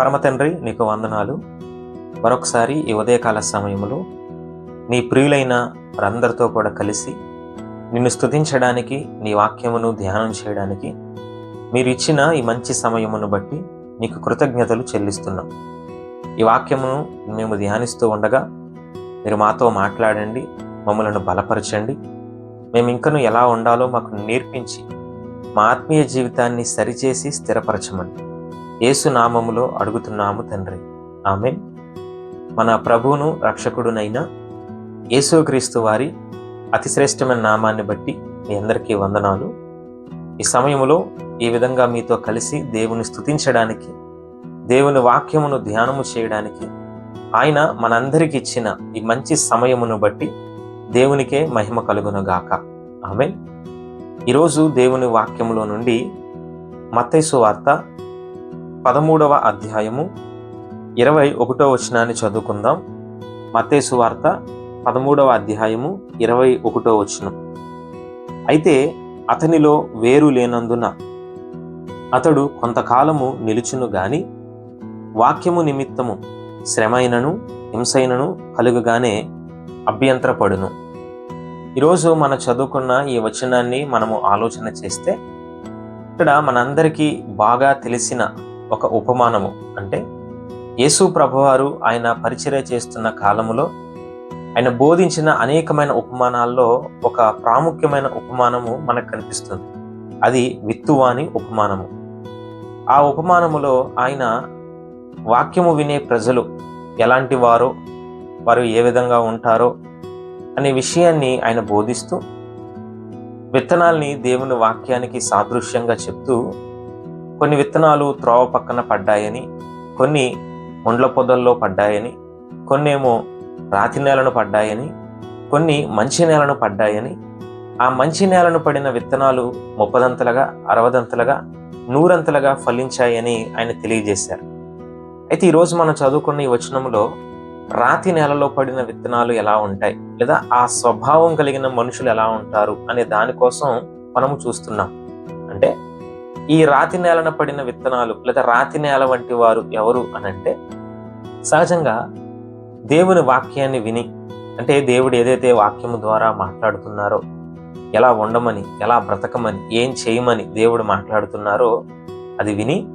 పరమతండ్రి నీకు వందనాలు. మరొకసారి ఈ ఉదయకాల సమయంలో నీ ప్రియులైన వారందరితో కూడా కలిసి నిన్ను స్తుతించడానికి నీ వాక్యమును ధ్యానం చేయడానికి మీరు ఇచ్చిన ఈ మంచి సమయమును బట్టి నీకు కృతజ్ఞతలు చెల్లిస్తున్నాం. ఈ వాక్యమును మేము ధ్యానిస్తూ ఉండగా మీరు మాతో మాట్లాడండి మమ్మలను బలపరచండి. మేము ఇంకను ఎలా ఉండాలో మాకు నేర్పించి మా ఆత్మీయ జీవితాన్ని సరిచేసి స్థిరపరచమండి. యేసు నామములో అడుగుతున్నాము తండ్రి. ఆమె మన ప్రభువును రక్షకుడునైన యేసుక్రీస్తు వారి అతిశ్రేష్టమైన నామాన్ని బట్టి మీ అందరికీ వందనాలు. ఈ సమయంలో ఈ విధంగా మీతో కలిసి దేవుని స్తుతించడానికి దేవుని వాక్యమును ధ్యానము చేయడానికి ఆయన మనందరికి ఇచ్చిన ఈ మంచి సమయమును బట్టి దేవునికే మహిమ కలుగునుగాక. ఆమె ఈరోజు దేవుని వాక్యములో నుండి మత్తైసు వార్త పదమూడవ అధ్యాయము ఇరవై ఒకటో వచనాన్ని చదువుకుందాం. మతేసు వార్త పదమూడవ అధ్యాయము ఇరవై ఒకటో వచనం. అయితే అతనిలో వేరు లేనందున అతడు కొంతకాలము నిలుచును గాని వాక్యము నిమిత్తము శ్రమైనను హింసైనను కలుగగానే అభ్యంతరపడును. ఈరోజు మన చదువుకున్న ఈ వచనాన్ని మనము ఆలోచన చేస్తే ఇక్కడ మనందరికీ బాగా తెలిసిన ఒక ఉపమానము. అంటే యేసు ప్రభువారు ఆయన పరిచర్య చేస్తున్న కాలములో ఆయన బోధించిన అనేకమైన ఉపమానాల్లో ఒక ప్రాముఖ్యమైన ఉపమానము మనకు కనిపిస్తుంది. అది విత్తువాని ఉపమానము. ఆ ఉపమానములో ఆయన వాక్యము వినే ప్రజలు ఎలాంటి వారో వారు ఏ విధంగా ఉంటారో అనే విషయాన్ని ఆయన బోధిస్తూ విత్తనాల్ని దేవుని వాక్యానికి సాదృశ్యంగా చెప్తూ కొన్ని విత్తనాలు త్రోవ పక్కన పడ్డాయని కొన్ని ముండ్ల పొదల్లో పడ్డాయని కొన్నేమో రాతి నేలను పడ్డాయని కొన్ని మంచి నేలను పడ్డాయని ఆ మంచి నేలను పడిన విత్తనాలు ముప్పదంతలుగా అరవదంతలుగా నూరంతలుగా ఫలించాయని ఆయన తెలియజేశారు. అయితే ఈరోజు మనం చదువుకున్న ఈ వచనంలో రాతి నేలలో పడిన విత్తనాలు ఎలా ఉంటాయి? లేదా ఆ స్వభావం కలిగిన మనుషులు ఎలా ఉంటారు? అనే దానికోసం మనము చూస్తున్నాం. అంటే ఈ రాతి నేలన పడిన విత్తనాలు లేదా రాతి నేల వంటి వారు ఎవరు అని అంటే సహజంగా దేవుని వాక్యాన్ని విని అంటే దేవుడు ఏదైతే వాక్యము ద్వారా మాట్లాడుతున్నారో ఎలా ఉండమని ఎలా బ్రతకమని ఏం చేయమని దేవుడు మాట్లాడుతున్నారో అది విని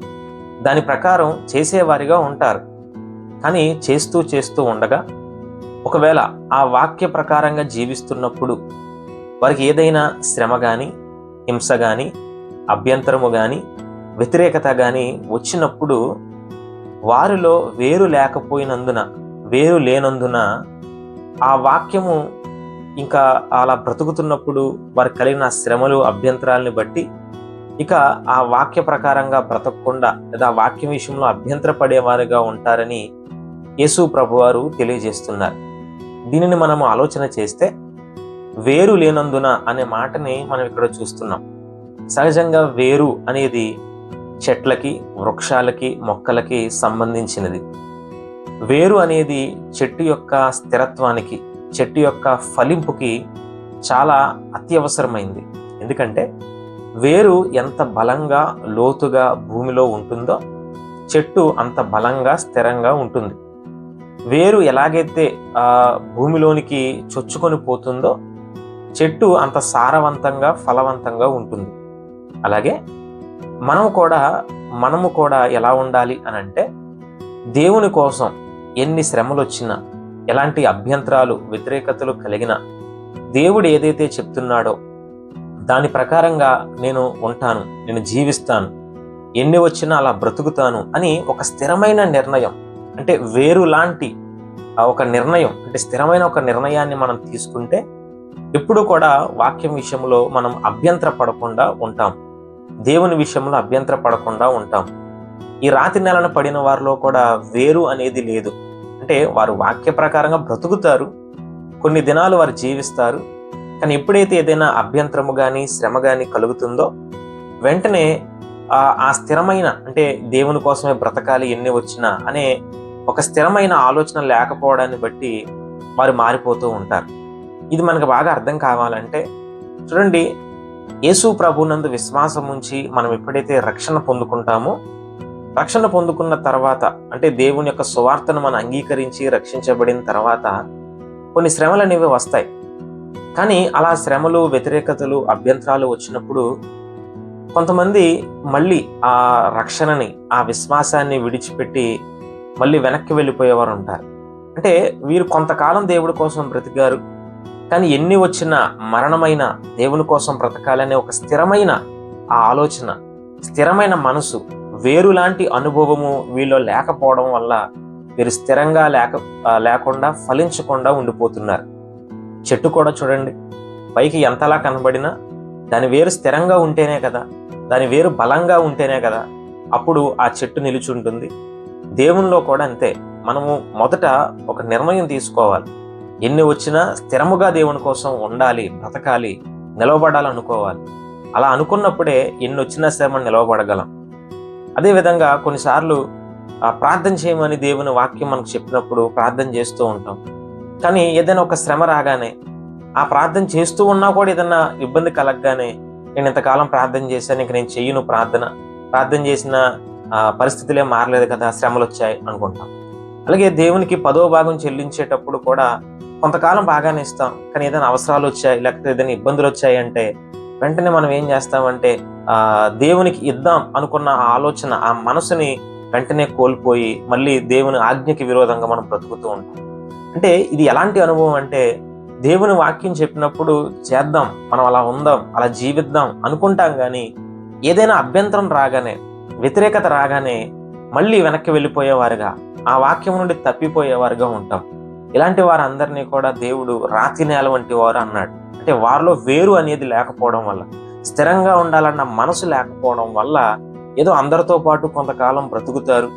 దాని ప్రకారం చేసేవారిగా ఉంటారు. కానీ చేస్తూ చేస్తూ ఉండగా ఒకవేళ ఆ వాక్య ప్రకారంగా జీవిస్తున్నప్పుడు వారికి ఏదైనా శ్రమ కానీ హింస కానీ అభ్యంతరము కానీ వ్యతిరేకత కానీ వచ్చినప్పుడు వారిలో వేరు లేకపోయినందున వేరు లేనందున ఆ వాక్యము ఇంకా అలా బ్రతుకుతున్నప్పుడు వారికి కలిగిన శ్రమలు అభ్యంతరాలని బట్టి ఇక ఆ వాక్య ప్రకారంగా బ్రతకకుండా లేదా వాక్యం విషయంలో అభ్యంతరపడేవారుగా ఉంటారని యేసు ప్రభువారు తెలియజేస్తున్నారు. దీనిని మనము ఆలోచన చేస్తే వేరు లేనందున అనే మాటని మనం ఇక్కడ చూస్తున్నాం. సహజంగా వేరు అనేది చెట్లకి వృక్షాలకి మొక్కలకి సంబంధించినది. వేరు అనేది చెట్టు యొక్క స్థిరత్వానికి చెట్టు యొక్క ఫలింపుకి చాలా అత్యవసరమైంది. ఎందుకంటే వేరు ఎంత బలంగా లోతుగా భూమిలో ఉంటుందో చెట్టు అంత బలంగా స్థిరంగా ఉంటుంది. వేరు ఎలాగైతే భూమిలోనికి చొచ్చుకొని పోతుందో చెట్టు అంత సారవంతంగా ఫలవంతంగా ఉంటుంది. అలాగే మనము కూడా మనము కూడా ఎలా ఉండాలి అని అంటే దేవుని కోసం ఎన్ని శ్రమలు వచ్చినా ఎలాంటి అభ్యంతరాలు వ్యతిరేకతలు కలిగిన దేవుడు ఏదైతే చెప్తున్నాడో దాని ప్రకారంగా నేను ఉంటాను నేను జీవిస్తాను ఎన్ని వచ్చినా అలా బ్రతుకుతాను అని ఒక స్థిరమైన నిర్ణయం అంటే వేరు లాంటి ఆ ఒక నిర్ణయం అంటే స్థిరమైన ఒక నిర్ణయాన్ని మనం తీసుకుంటే ఎప్పుడు కూడా వాక్యం విషయంలో మనం అభ్యంతర పడకుండా ఉంటాం. దేవుని విషయంలో అభ్యంతర పడకుండా ఉంటాం. ఈ రాతి నెలను పడిన వారిలో కూడా వేరు అనేది లేదు. అంటే వారు వాక్య ప్రకారంగా బ్రతుకుతారు. కొన్ని దినాలు వారు జీవిస్తారు. కానీ ఎప్పుడైతే ఏదైనా అభ్యంతరము కానీ శ్రమ కానీ కలుగుతుందో వెంటనే ఆ స్థిరమైన అంటే దేవుని కోసమే బ్రతకాలి ఎన్ని వచ్చినా అనే ఒక స్థిరమైన ఆలోచన లేకపోవడాన్ని బట్టి వారు మారిపోతూ ఉంటారు. ఇది మనకు బాగా అర్థం కావాలంటే చూడండి యేసు ప్రభునందు విశ్వాసం ఉంచి మనం ఎప్పుడైతే రక్షణ పొందుకుంటామో రక్షణ పొందుకున్న తర్వాత అంటే దేవుని యొక్క సువార్తను మనం అంగీకరించి రక్షించబడిన తర్వాత కొన్ని శ్రమలు అనేవి వస్తాయి. కానీ అలా శ్రమలు వ్యతిరేకతలు అభ్యంతరాలు వచ్చినప్పుడు కొంతమంది మళ్ళీ ఆ రక్షణని ఆ విశ్వాసాన్ని విడిచిపెట్టి మళ్ళీ వెనక్కి వెళ్ళిపోయేవారు ఉంటారు అంటే వీరు కొంతకాలం దేవుడి కోసం బ్రతికారు. కానీ ఎన్ని వచ్చినా మరణమైన దేవుని కోసం బ్రతకాలనే ఒక స్థిరమైన ఆ ఆలోచన స్థిరమైన మనసు వేరు లాంటి అనుభవము వీళ్ళు లేకపోవడం వల్ల వీరు స్థిరంగా లేక లేకుండా ఫలించకుండా ఉండిపోతున్నారు. చెట్టు కూడా చూడండి పైకి ఎంతలా కనబడినా దాని వేరు స్థిరంగా ఉంటేనే కదా దాని వేరు బలంగా ఉంటేనే కదా అప్పుడు ఆ చెట్టు నిలిచి ఉంటుంది. దేవునిలో కూడా అంతే మనము మొదట ఒక నిర్ణయం తీసుకోవాలి. ఎన్ని వచ్చినా స్థిరముగా దేవుని కోసం ఉండాలి బ్రతకాలి నిలవబడాలనుకోవాలి. అలా అనుకున్నప్పుడే ఎన్ని వచ్చినా సరే మనం నిలవబడగలం అదేవిధంగా కొన్నిసార్లు ఆ, ప్రార్థన చేయమని దేవుని వాక్యం మనకు చెప్పినప్పుడు ప్రార్థన చేస్తూ ఉంటాం. కానీ ఏదైనా ఒక శ్రమ రాగానే ఆ ప్రార్థన చేస్తూ ఉన్నా కూడా ఏదైనా ఇబ్బంది కలగగానే నేను ఇంతకాలం ప్రార్థన చేశాను ఇంక నేను చెయ్యను ప్రార్థన. ప్రార్థన చేసిన పరిస్థితులే మారలేదు కదా శ్రమలు వచ్చాయి అనుకుంటాం. అలాగే దేవునికి పదో భాగం చెల్లించేటప్పుడు కూడా కొంతకాలం బాగానే ఇస్తాం. కానీ ఏదైనా అవసరాలు వచ్చాయి లేకపోతే ఏదైనా ఇబ్బందులు వచ్చాయి అంటే వెంటనే మనం ఏం చేస్తామంటే ఆ దేవునికి ఇద్దాం అనుకున్న ఆ ఆలోచన ఆ మనసుని వెంటనే కోల్పోయి మళ్ళీ దేవుని ఆజ్ఞకి విరోధంగా మనం బ్రతుకుతూ ఉంటాం. అంటే ఇది ఎలాంటి అనుభవం అంటే దేవుని వాక్యం చెప్పినప్పుడు చేద్దాం మనం అలా ఉందాం అలా జీవిద్దాం అనుకుంటాం కానీ ఏదైనా అభ్యంతరం రాగానే వ్యతిరేకత రాగానే మళ్ళీ వెనక్కి వెళ్ళిపోయేవారుగా ఆ వాక్యం నుండి తప్పిపోయేవారుగా ఉంటాం. ఇలాంటి వారందరినీ కూడా దేవుడు రాతి నేల వంటి వారు అన్నాడు. అంటే వారిలో వేరు అనేది లేకపోవడం వల్ల స్థిరంగా ఉండాలన్న మనసు లేకపోవడం వల్ల ఏదో అందరితో పాటు కొంతకాలం బ్రతుకుతారు.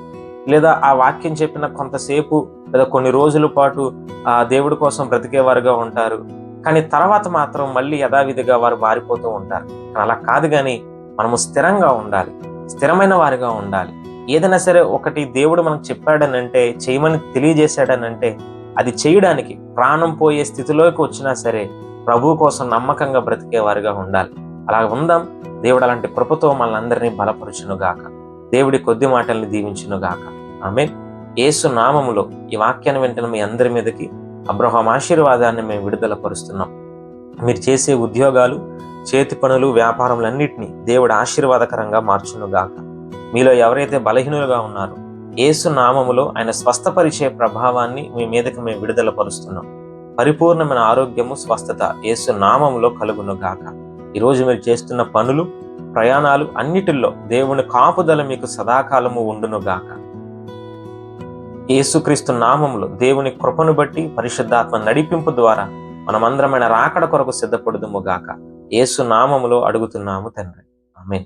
లేదా ఆ వాక్యం చెప్పిన కొంతసేపు లేదా కొన్ని రోజుల పాటు ఆ దేవుడి కోసం బ్రతికేవారుగా ఉంటారు. కానీ తర్వాత మాత్రం మళ్ళీ యథావిధిగా వారు మారిపోతూ ఉంటారు. కానీ అలా కాదు కానీ మనము స్థిరంగా ఉండాలి. స్థిరమైన వారిగా ఉండాలి. ఏదైనా సరే ఒకటి దేవుడు మనకు చెప్పాడనంటే చేయమని తెలియజేశాడనంటే అది చేయడానికి ప్రాణం పోయే స్థితిలోకి వచ్చినా సరే ప్రభు కోసం నమ్మకంగా బ్రతికేవారుగా ఉండాలి. అలా ఉందాం. దేవుడు అలాంటి కృపతో మనందరినీ బలపరుచునుగాక బలపరుచును గాక. దేవుడి కొద్ది మాటల్ని దీవించునుగాక ఆమె యేసు నామములో ఈ వాక్యాన్ని వెంటనే మీ అందరి మీదకి అబ్రహాం ఆశీర్వాదాన్ని మేము విడుదల పరుస్తున్నాం. మీరు చేసే ఉద్యోగాలు చేతి పనులు వ్యాపారములన్నింటినీ దేవుడు ఆశీర్వాదకరంగా మార్చును గాక. మీలో ఎవరైతే బలహీనులుగా ఉన్నారో యేసు నామములో ఆయన స్వస్థపరిచే ప్రభావాన్ని మీ మీదకి మేము విడుదల పరుస్తున్నాం పరిపూర్ణమైన ఆరోగ్యము స్వస్థత యేసు నామములో కలుగును గాక. ఈరోజు మీరు చేస్తున్న పనులు ప్రయాణాలు అన్నిటిల్లో దేవుని కాపుదల మీకు సదాకాలము ఉండును గాక. యేసుక్రీస్తు నామములో దేవుని కృపను బట్టి పరిశుద్ధాత్మ నడిపింపు ద్వారా మనమందరమైన రాకడ కొరకు సిద్ధపడుదుము గాక. యేసు నామములో అడుగుతున్నాము తండ్రి. ఆమేన్.